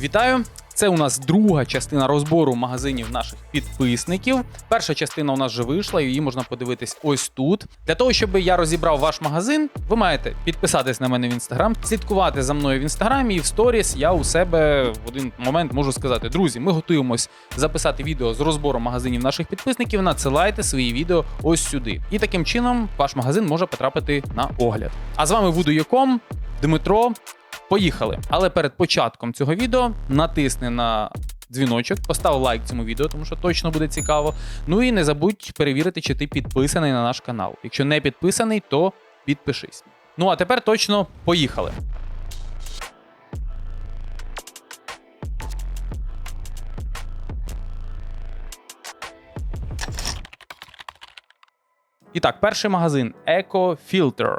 Вітаю! Це у нас друга частина розбору магазинів наших підписників. Перша частина у нас вже вийшла, її можна подивитись ось тут. Для того, щоб я розібрав ваш магазин, ви маєте підписатись на мене в інстаграм, слідкувати за мною в інстаграмі і в сторіс. Я у себе в один момент можу сказати: друзі, ми готуємось записати відео з розбором магазинів наших підписників. Надсилайте свої відео ось сюди. І таким чином ваш магазин може потрапити на огляд. А з вами Вудуєком, Дмитро. Поїхали. Але перед початком цього відео натисни на дзвіночок, постав лайк цьому відео, тому що точно буде цікаво. Ну і не забудь перевірити, чи ти підписаний на наш канал. Якщо не підписаний, то підпишись. Ну а тепер точно поїхали. І так, перший магазин Eco Filter.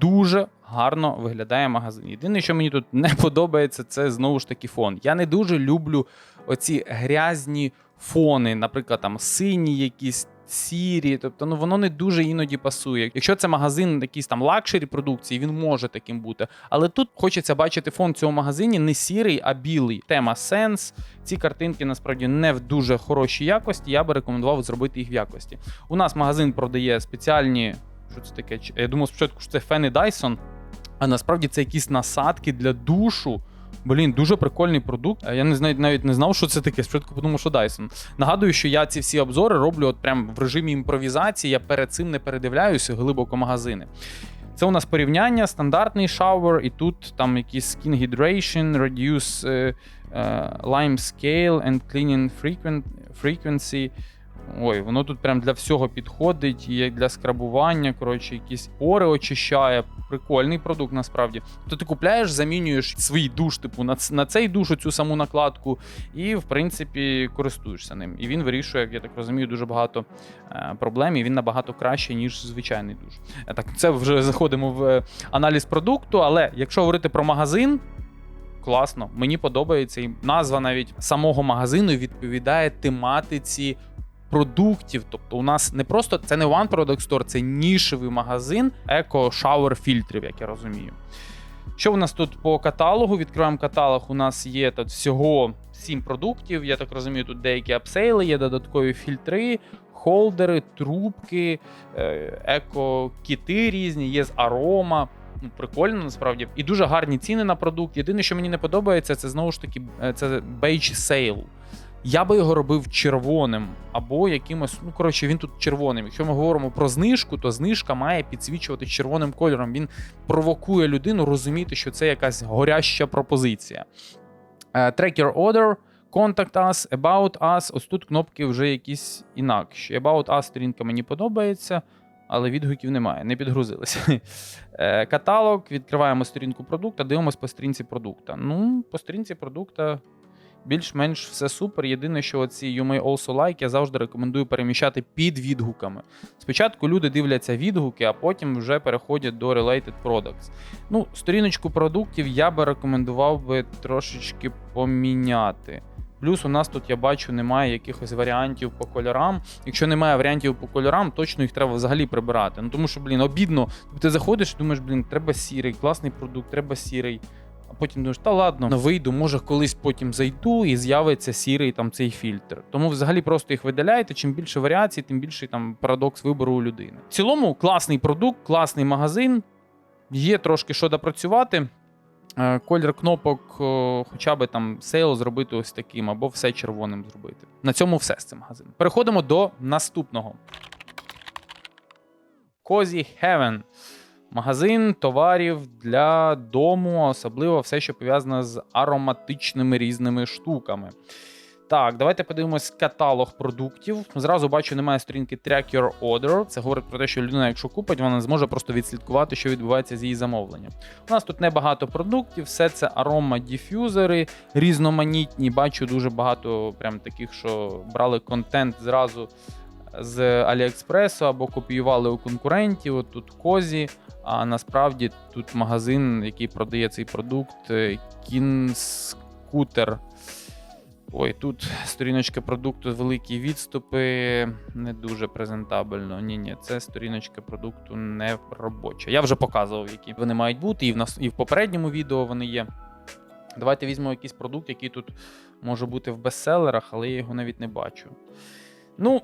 Дуже гарно виглядає магазин. Єдине, що мені тут не подобається, це знову ж таки фон. Я не дуже люблю оці грязні фони, наприклад, там сині якісь. Сірі, тобто ну воно не дуже іноді пасує. Якщо це магазин якийсь там лакшері продукції, він може таким бути. Але тут хочеться бачити фон в цьому магазині не сірий, а білий. Тема сенс. Ці картинки насправді не в дуже хорошій якості. Я би рекомендував зробити їх в якості. У нас магазин продає спеціальні. Що це таке? Я думав спочатку, що це фени Dyson, а насправді це якісь насадки для душу. Блін, дуже прикольний продукт. Е, Я не знаю, навіть не знав, що це таке. Спочатку подумав, що Dyson. Нагадую, що я ці всі обзори роблю от прям в режимі імпровізації. Я перед цим не передивляюся глибоко магазини. Це у нас порівняння, стандартний шауер, і тут там якісь skin hydration, reduce е, е, lime scale and cleaning frequency. Ой, воно тут прям для всього підходить, і для скрабування, коротше, якісь пори очищає. Прикольний продукт насправді. То ти купляєш, замінюєш свій душ, типу, на, на цей душ, цю саму накладку, і, в принципі, користуєшся ним. І він вирішує, як я так розумію, дуже багато е, проблем, і він набагато краще, ніж звичайний душ. Е, Так, це вже заходимо в е, аналіз продукту, але якщо говорити про магазин. Класно, мені подобається, і назва навіть самого магазину відповідає тематиці продуктів. Тобто, у нас не просто це не One Product Store, це нішевий магазин еко-шауер фільтрів, як я розумію. Що у нас тут по каталогу? Відкриваємо каталог. У нас є тут всього 7 продуктів. Я так розумію, тут деякі апсейли, є додаткові фільтри, холдери, трубки, е, еко-кіти різні, є з арома. Ну, прикольно насправді. І дуже гарні ціни на продукт. Єдине, що мені не подобається, це знову ж таки е, це beige sale. Я би його робив червоним або якимось. Ну коротше, він тут червоним. Якщо ми говоримо про знижку, то знижка має підсвічувати червоним кольором. Він провокує людину розуміти, що це якась горяща пропозиція. Е, Track your order, Contact us, About us. Ось тут кнопки вже якісь інакші. About us сторінка мені подобається, але відгуків немає, не підгрузилися. Е, Каталог, відкриваємо сторінку продукта, дивимося по сторінці продукта. Ну, по сторінці продукта більш-менш все супер. Єдине, що оці You may also like я завжди рекомендую переміщати під відгуками. Спочатку люди дивляться відгуки, а потім вже переходять до Related Products. Ну, сторіночку продуктів я би рекомендував би трошечки поміняти. Плюс у нас тут я бачу, немає якихось варіантів по кольорам. Якщо немає варіантів по кольорам, точно їх треба взагалі прибирати. Ну тому що, блін, обідно. Ти заходиш і думаєш, блін, треба сірий, класний продукт, треба сірий. А потім думаєш, та ладно, ну, вийду, може колись потім зайду і з'явиться сірий там цей фільтр. Тому взагалі просто їх видаляєте. Чим більше варіацій, тим більший там парадокс вибору у людини. В цілому класний продукт, класний магазин. Є трошки що допрацювати. Е, Колір кнопок, хоча б там сейл зробити ось таким, або все червоним зробити. На цьому все з цим магазином. Переходимо до наступного. Cozy Heaven. Магазин товарів для дому, особливо все, що пов'язане з ароматичними різними штуками. Так, давайте подивимось каталог продуктів. Зразу бачу, немає сторінки Track Your Order. Це говорить про те, що людина, якщо купить, вона зможе просто відслідкувати, що відбувається з її замовленням. У нас тут небагато продуктів, все це аромадіфюзери, різноманітні. Бачу дуже багато прям таких, що брали контент зразу з Аліекспресу або копіювали у конкурентів. От тут Козі. А насправді тут магазин, який продає цей продукт, е, Кінскутер. Ой, тут сторіночка продукту, великі відступи, не дуже презентабельно. Ні, ні, це сторіночка продукту не робоча. Я вже показував, які вони мають бути, і в нас і в попередньому відео вони є. Давайте візьмемо якийсь продукт, який тут може бути в бестселерах, але я його навіть не бачу. Ну,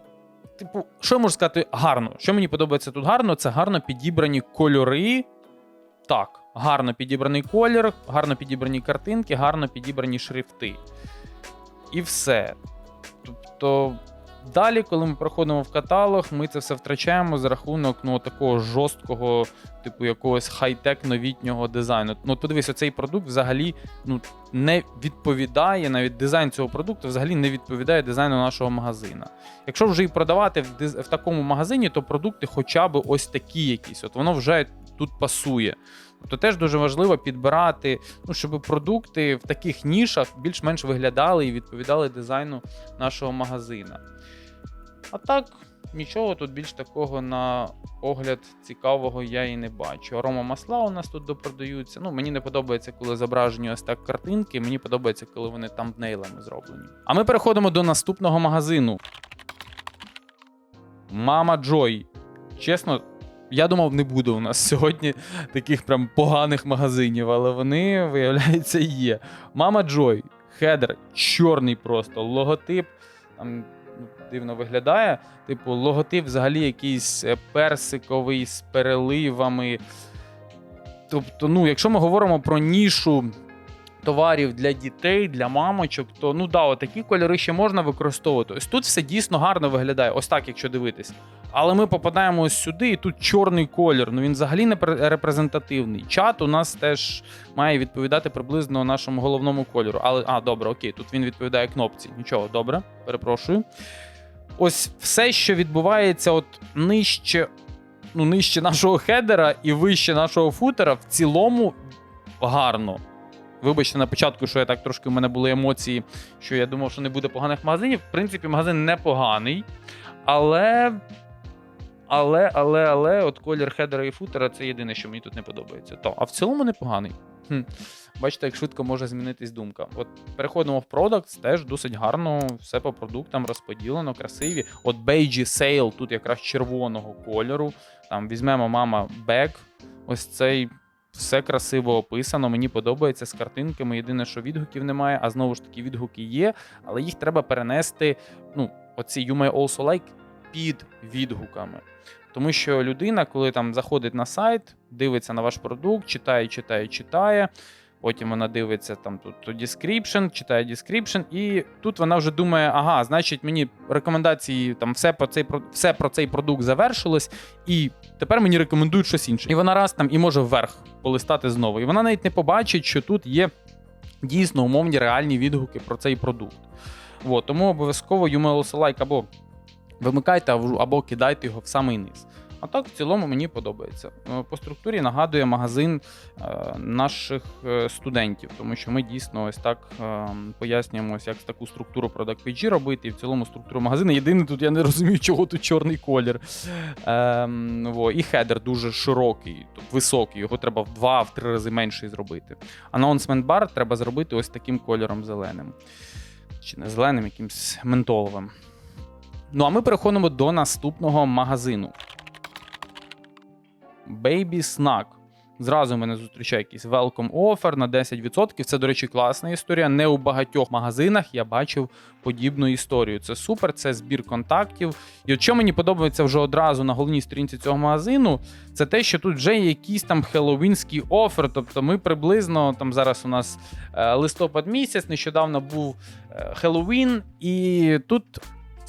типу, що я можу сказати гарно? Що мені подобається тут гарно, це гарно підібрані кольори. Так, гарно підібраний колір, гарно підібрані картинки, гарно підібрані шрифти. І все. Тобто, далі, коли ми проходимо в каталог, ми це все втрачаємо за рахунок ну, такого жорсткого, типу якогось хай-тек новітнього дизайну. Ну, подивись, цей продукт взагалі ну, не відповідає, навіть дизайн цього продукту взагалі не відповідає дизайну нашого магазина. Якщо вже і продавати в, диз- в такому магазині, то продукти хоча б ось такі якісь. От воно вже тут пасує. Тобто теж дуже важливо підбирати, ну, щоб продукти в таких нішах більш-менш виглядали і відповідали дизайну нашого магазина. А так, нічого тут більш такого на огляд цікавого я і не бачу. Арома масла у нас тут допродаються. Ну, мені не подобається, коли зображені ось так картинки. Мені подобається, коли вони тамбнейлами зроблені. А ми переходимо до наступного магазину. Мама Джой. Чесно, я думав, не буде у нас сьогодні таких прям поганих магазинів, але вони, виявляється, є. Мама Джой, хедер, чорний просто, логотип. Там дивно виглядає. Типу, логотип взагалі якийсь е, персиковий з переливами. Тобто, ну, якщо ми говоримо про нішу товарів для дітей, для мамочок, то ну да, такі кольори ще можна використовувати. Ось тут все дійсно гарно виглядає, ось так, якщо дивитись. Але ми попадаємо ось сюди, і тут чорний колір. Ну він взагалі не репрезентативний. Чат у нас теж має відповідати приблизно нашому головному кольору. Але а, добре, окей, тут він відповідає кнопці. Нічого, добре, перепрошую. Ось все, що відбувається, от нижче, ну, нижче нашого хедера і вище нашого футера, в цілому гарно. Вибачте, на початку, що я так трошки в мене були емоції, що я думав, що не буде поганих магазинів. В принципі, магазин непоганий, але. Але, але, але, от колір хедера і футера це єдине, що мені тут не подобається. То, а в цілому непоганий. Хм. Бачите, як швидко може змінитись думка. От переходимо в Products, теж досить гарно, все по продуктам розподілено, красиві. От Beige Sale тут якраз червоного кольору. Там візьмемо мама бек. Ось цей все красиво описано. Мені подобається з картинками. Єдине, що відгуків немає, а знову ж таки, відгуки є, але їх треба перенести. Ну, оці you may also like під відгуками. Тому що людина, коли там заходить на сайт, дивиться на ваш продукт, читає, читає, читає. Потім вона дивиться там тут description, читає description, і тут вона вже думає: ага, значить, мені рекомендації там все про цей все про цей продукт завершилось, і тепер мені рекомендують щось інше. І вона раз там і може вверх полистати знову. І вона навіть не побачить, що тут є дійсно умовні реальні відгуки про цей продукт. От, тому обов'язково UML like або вимикайте або- кидайте його в самий низ. А так, в цілому мені подобається. Е, По структурі нагадує магазин е, наших е, студентів, тому що ми дійсно ось так пояснюємо, як таку структуру Product Page робити, і в цілому структуру магазину. Єдине, тут я не розумію, чого тут чорний колір. Ем. І хедер дуже широкий, високий, його треба в два-три рази менший зробити. Announcement бар треба зробити ось таким кольором зеленим. Чи не зеленим, якимсь ментоловим. Ну, а ми переходимо до наступного магазину. Baby Snack. Зразу мене зустрічає якийсь welcome offer на 10%. Це, до речі, класна історія. Не у багатьох магазинах я бачив подібну історію. Це супер, це збір контактів. І от що мені подобається вже одразу на головній сторінці цього магазину, це те, що тут вже є якийсь там хеллоуінський офер. Тобто ми приблизно там зараз у нас е, листопад місяць, нещодавно був е, Хеллоуін, і тут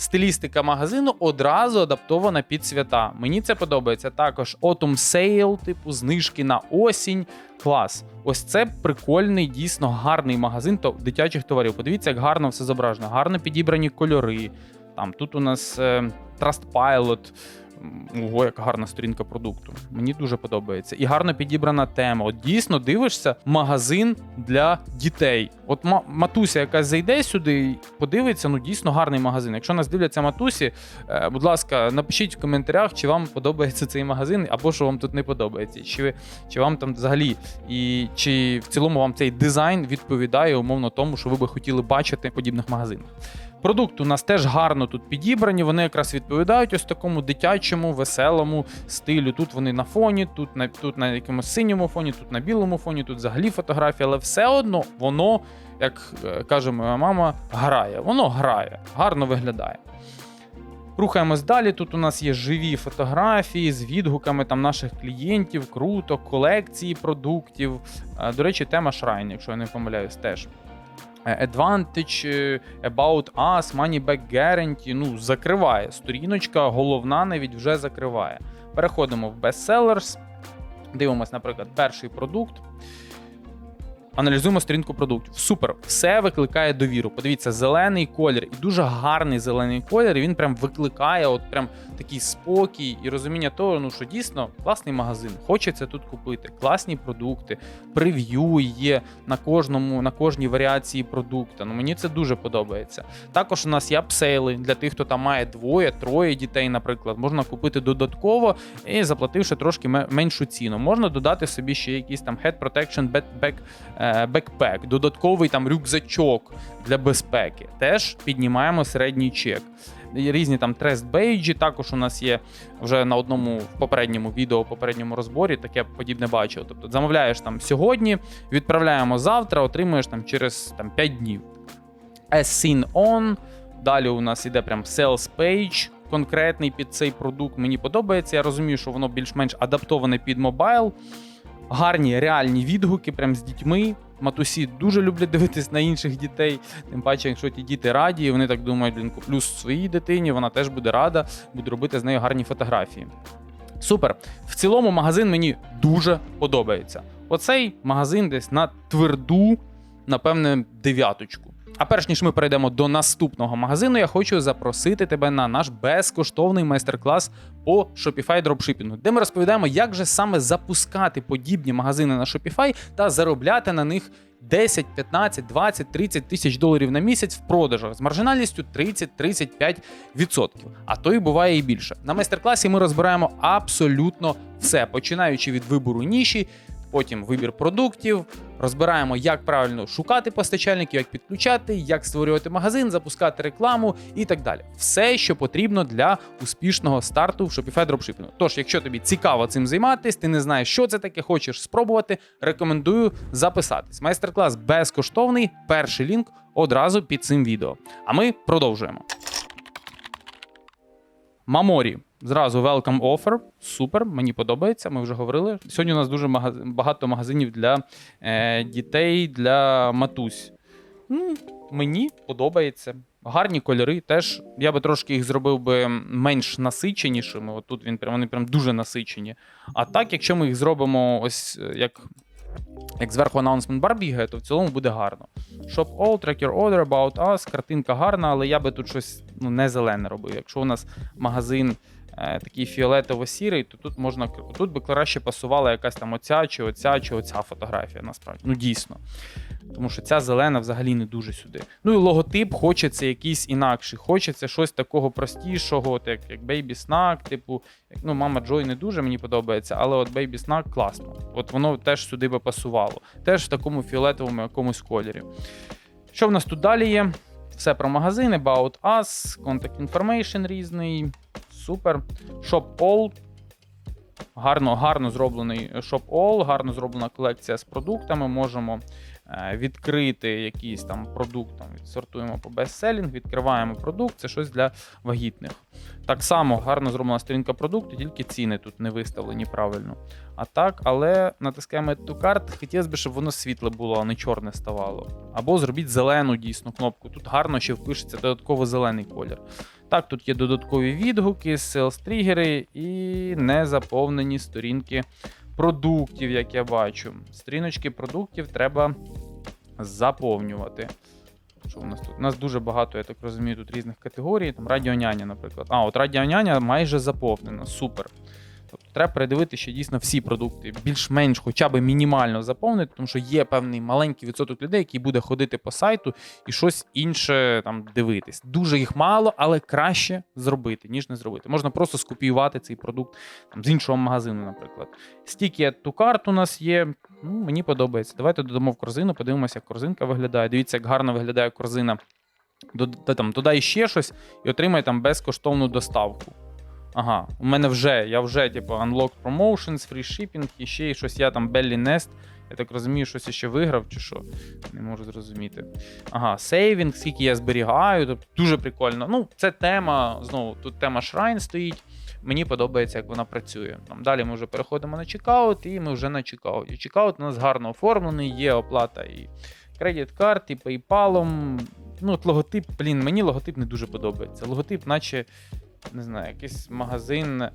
стилістика магазину одразу адаптована під свята. Мені це подобається. Також Autumn Sale, типу знижки на осінь. Клас. Ось це прикольний, дійсно гарний магазин то- дитячих товарів. Подивіться, як гарно все зображено, гарно підібрані кольори. Там тут у нас е, Trustpilot. Ого, яка гарна сторінка продукту. Мені дуже подобається. І гарно підібрана тема. От дійсно дивишся магазин для дітей. От ма- матуся, яка зайде сюди, і подивиться, ну дійсно гарний магазин. Якщо нас дивляться матусі, е, будь ласка, напишіть в коментарях, чи вам подобається цей магазин, або що вам тут не подобається. Чи, ви- чи вам там взагалі, і чи в цілому вам цей дизайн відповідає умовно тому, що ви би хотіли бачити в подібних магазинах. Продукти у нас теж гарно тут підібрані. Вони якраз відповідають. ось такому дитячому, веселому стилю. Тут вони на фоні, тут на тут на якомусь синьому фоні, тут на білому фоні, тут взагалі фотографія, але все одно воно, як е, каже моя мама, грає. Воно грає, гарно виглядає. Рухаємось далі. Тут у нас є живі фотографії з відгуками там наших клієнтів, круто, колекції продуктів. Е, До речі, тема Shrine, якщо я не помиляюсь, теж. Е, Advantage, е, About Us, Money Back Guarantee, ну, закриває. Сторіночка, головна навіть вже закриває. Переходимо в Bestsellers. Дивимось, наприклад, перший продукт. Аналізуємо сторінку продуктів. Супер, все викликає довіру. Подивіться, зелений колір і дуже гарний зелений колір. Він прям викликає от прям такий спокій і розуміння того, ну що дійсно класний магазин. Хочеться тут купити. Класні продукти, прев'ю є на кожному, на кожній варіації продукта. Ну мені це дуже подобається. Також у нас є апсейли для тих, хто там має двоє, троє дітей, наприклад. Можна купити додатково і заплативши трошки меншу ціну. Можна додати собі ще якийсь там head protection back, е, додатковий там рюкзачок для безпеки. Теж піднімаємо середній чек. Різні там трест бейджі. Також у нас є вже на одному попередньому відео, попередньому розборі таке подібне бачив. Тобто замовляєш там сьогодні, відправляємо завтра, отримуєш там через там 5 днів. As seen on. Далі у нас іде прям sales page, конкретний під цей продукт. Мені подобається. Я розумію, що воно більш-менш адаптоване під мобайл. Гарні реальні відгуки, прям з дітьми. Матусі дуже люблять дивитись на інших дітей. Тим паче, якщо ті діти раді, вони так думають, блін, куплю своїй дитині, вона теж буде рада, буде робити з нею гарні фотографії. Супер. В цілому магазин мені дуже подобається. Оцей магазин десь на тверду, напевне, дев'яточку. А перш ніж ми перейдемо до наступного магазину, я хочу запросити тебе на наш безкоштовний майстер-клас по Shopify дропшипінгу, де ми розповідаємо, як же саме запускати подібні магазини на Shopify та заробляти на них 10, 15, 20, 30 тисяч доларів на місяць в продажах з маржинальністю 30-35%. А то і буває і більше. На майстер-класі ми розбираємо абсолютно все, починаючи від вибору ніші. Потім вибір продуктів, розбираємо, як правильно шукати постачальників, як підключати, як створювати магазин, запускати рекламу і так далі. Все, що потрібно для успішного старту в Shopify дропшипінгу. Тож, якщо тобі цікаво цим займатися, ти не знаєш, що це таке, хочеш спробувати, рекомендую записатись. Майстер-клас безкоштовний. Перший лінк одразу під цим відео. А ми продовжуємо. Маморі. Зразу welcome offer. Супер, мені подобається. Ми вже говорили. Сьогодні у нас дуже багато магазинів для е, дітей, для матусь. Ну, мені подобається. Гарні кольори. Теж я би трошки їх зробив би менш насиченішими. От тут він прям вони прям дуже насичені. А так, якщо ми їх зробимо ось е, як. Як зверху анонсмент бар то в цілому буде гарно. Shop all, track your order, about us, картинка гарна, але я би тут щось ну, не зелене робив. Якщо у нас магазин такий фіолетово-сірий, то тут можна тут би краще пасувала якась там оця чи оця чи оця фотографія, насправді. Ну дійсно. Тому що ця зелена взагалі не дуже сюди. Ну і логотип хочеться якийсь інакший. Хочеться щось такого простішого, от як, Baby Snack, типу, ну, мама Джой не дуже мені подобається, але от Baby Snack класно. От воно теж сюди би пасувало. Теж в такому фіолетовому якомусь кольорі. Що в нас тут далі є? Все про магазин, About Us, Contact Information різний. Супер. Shop All. Гарно, гарно зроблений Shop All, гарно зроблена колекція з продуктами. Можемо е, відкрити якийсь там продукт, там, сортуємо по бестселінг, відкриваємо продукт, це щось для вагітних. Так само гарно зроблена сторінка продукту, тільки ціни тут не виставлені правильно. А так, але натискаємо to Cart, хотілося б, щоб воно світле було, а не чорне ставало. Або зробіть зелену дійсно кнопку. Тут гарно ще впишеться додатково зелений колір. Так, тут є додаткові відгуки, селс-тригери і незаповнені сторінки продуктів, як я бачу. Сторіночки продуктів треба заповнювати. Що у нас тут? У нас дуже багато, я так розумію, тут різних категорій. Там радіоняня, наприклад. А, от радіоняня майже заповнена. Супер. Треба передивити, що дійсно всі продукти більш-менш хоча б мінімально заповнити, тому що є певний маленький відсоток людей, який буде ходити по сайту і щось інше там дивитись. Дуже їх мало, але краще зробити, ніж не зробити. Можна просто скопіювати цей продукт там, з іншого магазину, наприклад. Стільки ту карт у нас є. Ну, мені подобається. Давайте додамо в корзину, подивимося, як корзинка виглядає. Дивіться, як гарно виглядає корзина додай ще щось і отримай там безкоштовну доставку. Ага, у мене вже, я вже, типу, Unlock Promotions, Free Shipping і ще й щось я там Belly Nest. Я так розумію, щось ще виграв чи що. Не можу зрозуміти. Ага, сейвінг, скільки я зберігаю, тобто дуже прикольно. Ну, це тема, знову, тут тема Shrine стоїть. Мені подобається, як вона працює. Там, далі ми вже переходимо на чекаут, і ми вже на чекауті. Чекаут у нас гарно оформлений, є оплата і кредит карт, і PayPal. Ну, от логотип, блін, мені логотип не дуже подобається. Логотип, наче, не знаю, якийсь магазин е,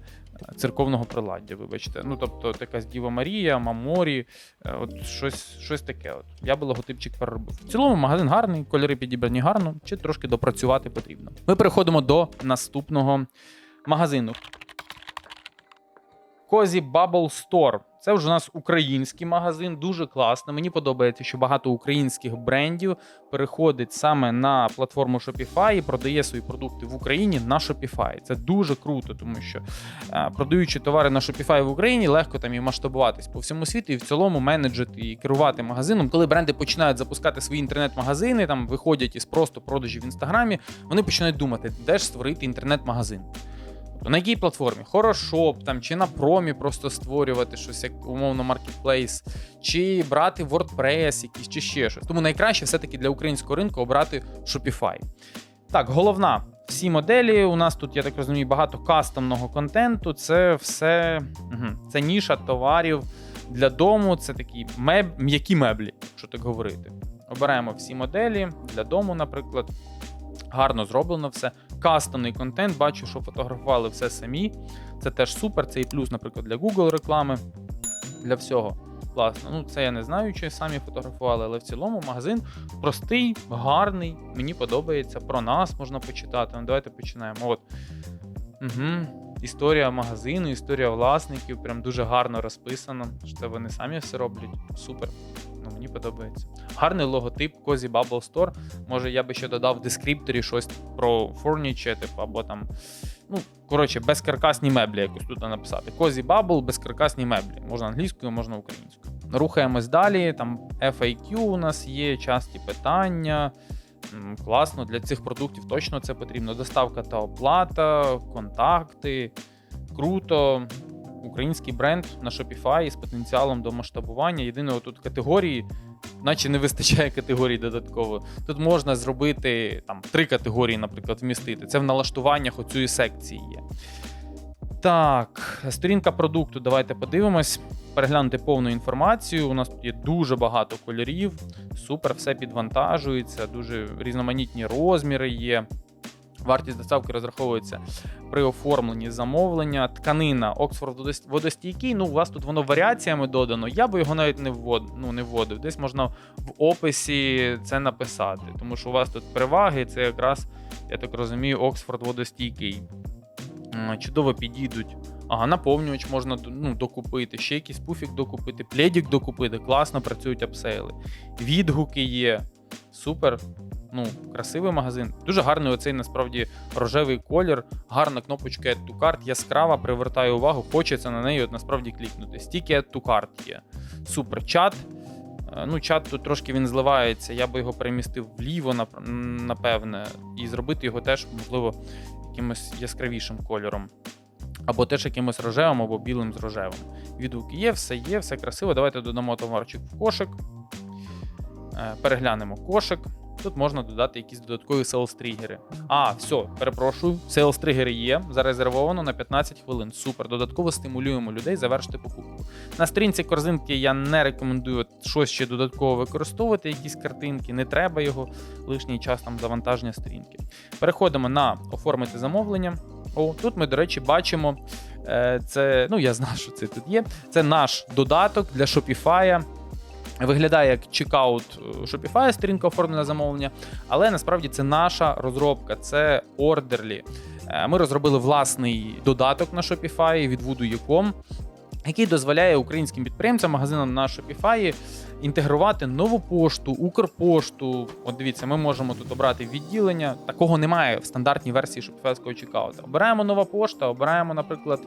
церковного приладдя, вибачте. Ну, тобто, якась Діва Марія, Маморі, е, от щось, щось таке. От. Я би логотипчик переробив. В цілому магазин гарний, кольори підібрані гарно, чи трошки допрацювати потрібно. Ми переходимо до наступного магазину. Козі Bubble Store. Це вже у нас український магазин, дуже класно. Мені подобається, що багато українських брендів переходить саме на платформу Shopify і продає свої продукти в Україні на Shopify. Це дуже круто, тому що е, продаючи товари на Shopify в Україні, легко там і масштабуватись по всьому світу, і в цілому менеджити і керувати магазином. Коли бренди починають запускати свої інтернет-магазини, там виходять із просто продажів в інстаграмі, вони починають думати, де ж створити інтернет-магазин. Тобто на якій платформі? Хорошоп там чи на промі просто створювати щось, як умовно маркетплейс, чи брати WordPress якийсь, чи ще щось. Тому найкраще все-таки для українського ринку обрати Shopify. Так, головна. Всі моделі. У нас тут, я так розумію, багато кастомного контенту. Це все це ніша товарів для дому. Це такі меб... м'які меблі, якщо так говорити. Обираємо всі моделі для дому, наприклад. Гарно зроблено все. Кастомний контент, бачу, що фотографували все самі. Це теж супер. Це і плюс, наприклад, для Google реклами. Для всього. Класно. Ну, це я не знаю, чи самі фотографували, але в цілому магазин простий, гарний. Мені подобається. Про нас можна почитати. Ну, давайте починаємо. От. Угу. Історія магазину, історія власників. Прям дуже гарно розписано. що Це вони самі все роблять. Супер. Ну, мені подобається. Гарний логотип Cozy Bubble Store. Може, я би ще додав в дескрипторі щось про furniture, типу, або там. Ну, коротше, безкаркасні меблі якось тут написати. Cozy Bubble, безкаркасні меблі. Можна англійською, можна українською. Рухаємось далі. Там FAQ у нас є, часті питання. Класно, для цих продуктів точно це потрібно. Доставка та оплата, контакти. Круто. Український бренд на Shopify з потенціалом до масштабування. Єдине, тут категорії, наче не вистачає категорій додатково. Тут можна зробити там три категорії, наприклад, вмістити. Це в налаштуваннях оцієї секції є. Так, сторінка продукту. Давайте подивимось. Переглянути повну інформацію. У нас тут є дуже багато кольорів. Супер, все підвантажується, дуже різноманітні розміри є. Вартість доставки розраховується при оформленні замовлення. Тканина Оксфорд водостійкий. Ну, у вас тут воно варіаціями додано. Я би його навіть не ввод, ну, не вводив. Десь можна в описі це написати, тому що у вас тут переваги, це якраз, я так розумію, Оксфорд водостійкий. Чудово підійдуть. Ага, наповнювач можна ну, докупити, ще якийсь пуфік докупити, пледік докупити, класно працюють апсейли. Відгуки є. Супер. Ну, красивий магазин. Дуже гарний оцей насправді рожевий колір, гарна кнопочка Add to Cart, яскрава, привертає увагу, хочеться на неї от насправді клікнути. Стільки Add to Cart є. Супер чат. Е, Ну, чат тут трошки він зливається. Я би його перемістив вліво, напевне, і зробити його теж, можливо, якимось яскравішим кольором. Або теж якимось рожевим, або білим з рожевим. Відгуки є, все є, все красиво. Давайте додамо товарчик в кошик. Е, Переглянемо кошик. Тут можна додати якісь додаткові sales тригери. А, все, перепрошую. Sales тригери є. Зарезервовано на 15 хвилин. Супер. Додатково стимулюємо людей завершити покупку. На сторінці корзинки я не рекомендую щось ще додатково використовувати, якісь картинки. Не треба його лишній час там завантаження сторінки. Переходимо на оформити замовлення. О, тут ми, до речі, бачимо. е, Це, ну я знаю, що це тут є. Це наш додаток для Shopify. Виглядає як чекаут е, Shopify, сторінка оформлення замовлення, але насправді це наша розробка, це Orderly. Е, Ми розробили власний додаток на Shopify від Voodoo.com, який дозволяє українським підприємцям, магазинам на Shopify інтегрувати нову пошту, Укрпошту. От дивіться, ми можемо тут обрати відділення. Такого немає в стандартній версії Shopify чекаута. Обираємо нова пошта, обираємо, наприклад,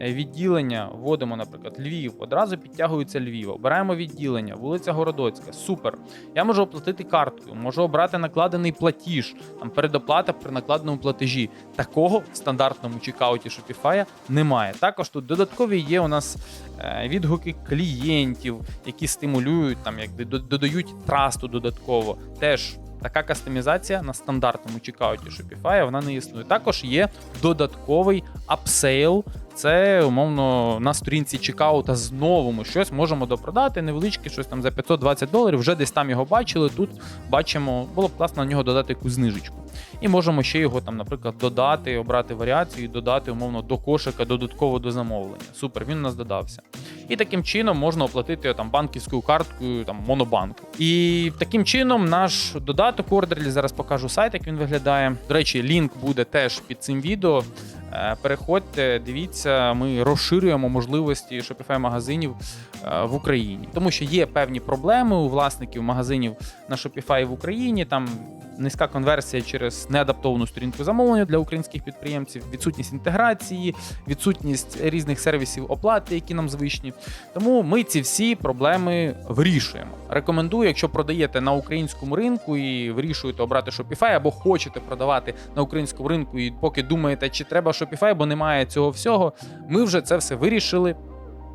е, відділення, вводимо, наприклад, Львів. Одразу підтягується Львів. Обираємо відділення, вулиця Городоцька. Супер. Я можу оплатити карткою, можу обрати накладений платіж, там передоплата при накладеному платежі. Такого в стандартному чекауті Shopify немає. Також тут додаткові є у нас е, відгуки клієнтів, які стимулюють, там як додають трасту додатково. Теж така кастомізація на стандартному чекауті Shopify вона не існує. Також є додатковий апсейл. Це умовно на сторінці чекаута знову ми щось можемо допродати. Невеличке, щось там за 520 доларів. Вже десь там його бачили. Тут бачимо, було б класно на нього додати якусь знижечку. І можемо ще його там, наприклад, додати, обрати варіацію додати умовно до кошика додатково до замовлення. Супер, він у нас додався. І таким чином можна оплатити там банківською карткою, там монобанку. І таким чином наш додаток Orderly, зараз покажу сайт, як він виглядає. До речі, лінк буде теж під цим відео. Е, Переходьте, дивіться, ми розширюємо можливості Shopify магазинів е, в Україні, тому що є певні проблеми у власників магазинів на Shopify в Україні. Там низька конверсія через неадаптовану сторінку замовлення для українських підприємців, відсутність інтеграції, відсутність різних сервісів оплати, які нам звичні. Тому ми ці всі проблеми вирішуємо. Рекомендую, якщо продаєте на українському ринку і вирішуєте обрати Shopify, або хочете продавати на українському ринку, і поки думаєте, чи треба Shopify, бо немає цього всього. Ми вже це все вирішили.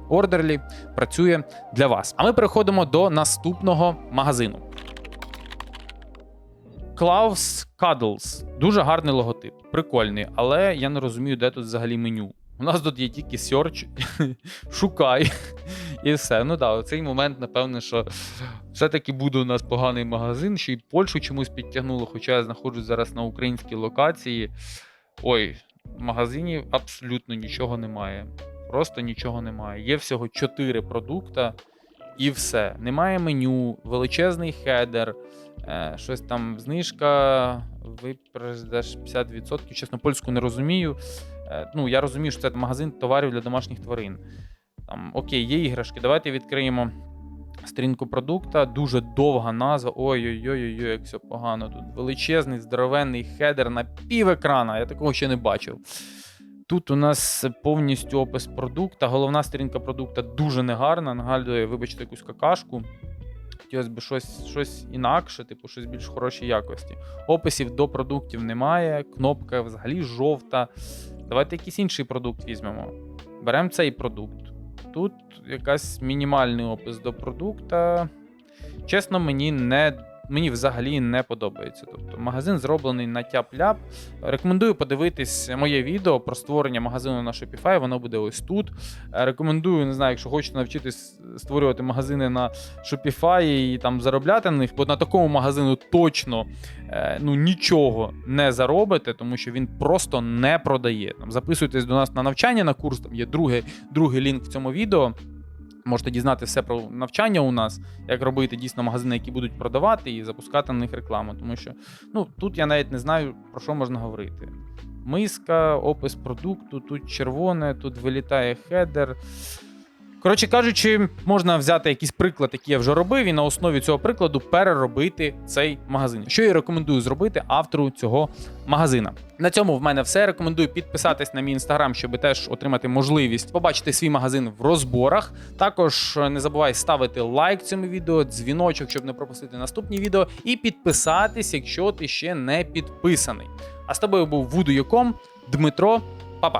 Orderly працює для вас. А ми переходимо до наступного магазину. Klaus Cuddles. Дуже гарний логотип, прикольний, але я не розумію, де тут взагалі меню. У нас тут є тільки search, шукай і все. Ну так, да, цей момент, напевне, що все-таки буде у нас поганий магазин, ще й Польщу чомусь підтягнуло, хоча я знаходжусь зараз на українській локації. Ой, в магазині абсолютно нічого немає. Просто нічого немає. Є всього 4 продукта і все. Немає меню, величезний хедер, е, щось там знижка, випродаж 50%. Чесно, польську не розумію. Е, ну, я розумію, що це магазин товарів для домашніх тварин. Там, окей, є іграшки. Давайте відкриємо сторінку продукта. Дуже довга назва. Ой-ой-ой, як все погано. Тут величезний, здоровенний хедер на пів екрана. Я такого ще не бачив. Тут у нас повністю опис продукта. Головна сторінка продукта дуже негарна. Нагадує, вибачте, якусь какашку. Хотілося б щось, щось інакше, типу, щось більш хорошій якості. Описів до продуктів немає, кнопка взагалі жовта. Давайте якийсь інший продукт візьмемо. Беремо цей продукт. Тут якась мінімальний опис до продукта. Чесно, мені не. Мені взагалі не подобається. Тобто магазин зроблений на тяп-ляп. Рекомендую подивитись моє відео про створення магазину на Shopify, воно буде ось тут. Е, Рекомендую, не знаю, якщо хочете навчитись створювати магазини на Shopify і там заробляти на них, бо на такому магазину точно е, ну, нічого не заробите, тому що він просто не продає. Там, записуйтесь до нас на навчання на курс, там є другий, другий лінк в цьому відео. Можете дізнати все про навчання у нас, як робити дійсно магазини, які будуть продавати, і запускати на них рекламу. Тому що ну, тут я навіть не знаю, про що можна говорити. Миска, опис продукту, тут червоне, тут вилітає хедер. Коротше кажучи, можна взяти якийсь приклад, який я вже робив, і на основі цього прикладу переробити цей магазин. Що я рекомендую зробити автору цього магазина. На цьому в мене все. Рекомендую підписатись на мій інстаграм, щоб теж отримати можливість побачити свій магазин в розборах. Також не забувай ставити лайк цьому відео, дзвіночок, щоб не пропустити наступні відео, і підписатись, якщо ти ще не підписаний. А з тобою був Вуду Дмитро. Па-па!